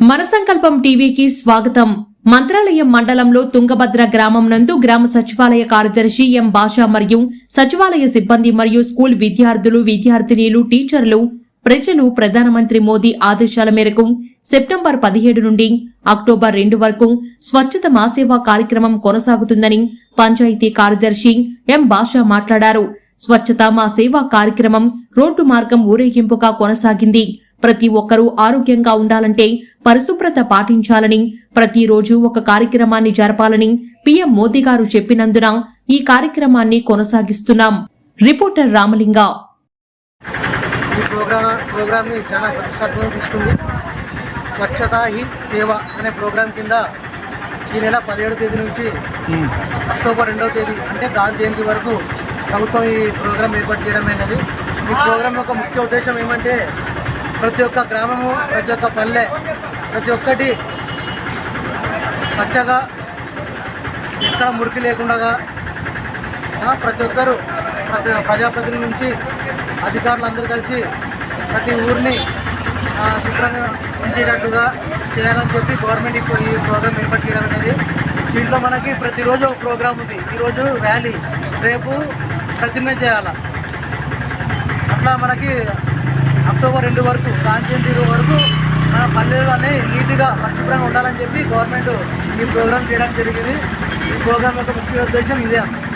సంకల్పం టీవీకి స్వాగతం. మంత్రాలయం మండలంలో తుంగభద్ర గ్రామం నందు గ్రామ సచివాలయ కార్యదర్శి ఎం భాష మరియు సచివాలయ సిబ్బంది మరియు స్కూల్ విద్యార్థులు విద్యార్థినీలు టీచర్లు ప్రజలు ప్రధానమంత్రి మోదీ ఆదేశాల మేరకు సెప్టెంబర్ పదిహేడు నుండి అక్టోబర్ రెండు వరకు స్వచ్ఛత మాసేవా కార్యక్రమం కొనసాగుతుందని పంచాయతీ కార్యదర్శి ఎం భాష మాట్లాడారు. స్వచ్ఛత మా సేవా కార్యక్రమం రోడ్డు మార్గం ఊరేగింపుగా కొనసాగింది. ప్రతి ఒక్కరూ ఆరోగ్యంగా ఉండాలంటే పరిశుభ్రత పాటించాలని ప్రతిరోజు ఒక కార్యక్రమాన్ని జరపాలని పీఎం మోదీ గారు చెప్పినందున ఈ కార్యక్రమాన్ని కొనసాగిస్తున్నాం. రిపోర్టర్ రామలింగ. ఈ ప్రోగ్రామ్ ప్రోగ్రామ్ని చాలా ప్రతిష్టాత్మకంగా తీసుకుంది. స్వచ్ఛత హి సేవ అనే ప్రోగ్రాం కింద ఈ నెల పదిహేడు తేదీ నుంచి అక్టోబర్ రెండవ తేదీ అంటే గాంధీ జయంతి వరకు ప్రభుత్వం ఈ ప్రోగ్రాం ఏర్పాటు చేయడం అయినది ఈ ప్రోగ్రాం యొక్క ముఖ్య ఉద్దేశం ఏమంటే ప్రతి ఒక్క గ్రామము ప్రతి ఒక్క పల్లె ప్రతి ఒక్కటి పచ్చగా ఎక్కడ మురికి లేకుండా ప్రతి ఒక్కరు ప్రతి ప్రజాప్రతినిధి నుంచి అధికారులు అందరూ కలిసి ప్రతి ఊరిని శుభ్రంగా ఉంచేటట్టుగా చేయాలని చెప్పి గవర్నమెంట్ ఇప్పుడు ఈ ప్రోగ్రాం ఏర్పాటు చేయడం అనేది దీంట్లో మనకి ప్రతిరోజు ఒక ప్రోగ్రాం ఉంది. ఈరోజు ర్యాలీ. రేపు ప్రతిజ్ఞ చేయాలి. అట్లా మనకి అక్టోబర్ రెండు వరకు గాంధీ వరకు మన పల్లెలు అనేవి నీట్గా పరిశుభ్రంగా ఉండాలని చెప్పి గవర్నమెంట్ ఈ ప్రోగ్రాం చేయడం జరిగింది. ఈ ప్రోగ్రామ్ యొక్క ముఖ్య ఉద్దేశం ఇదే అన్నమాట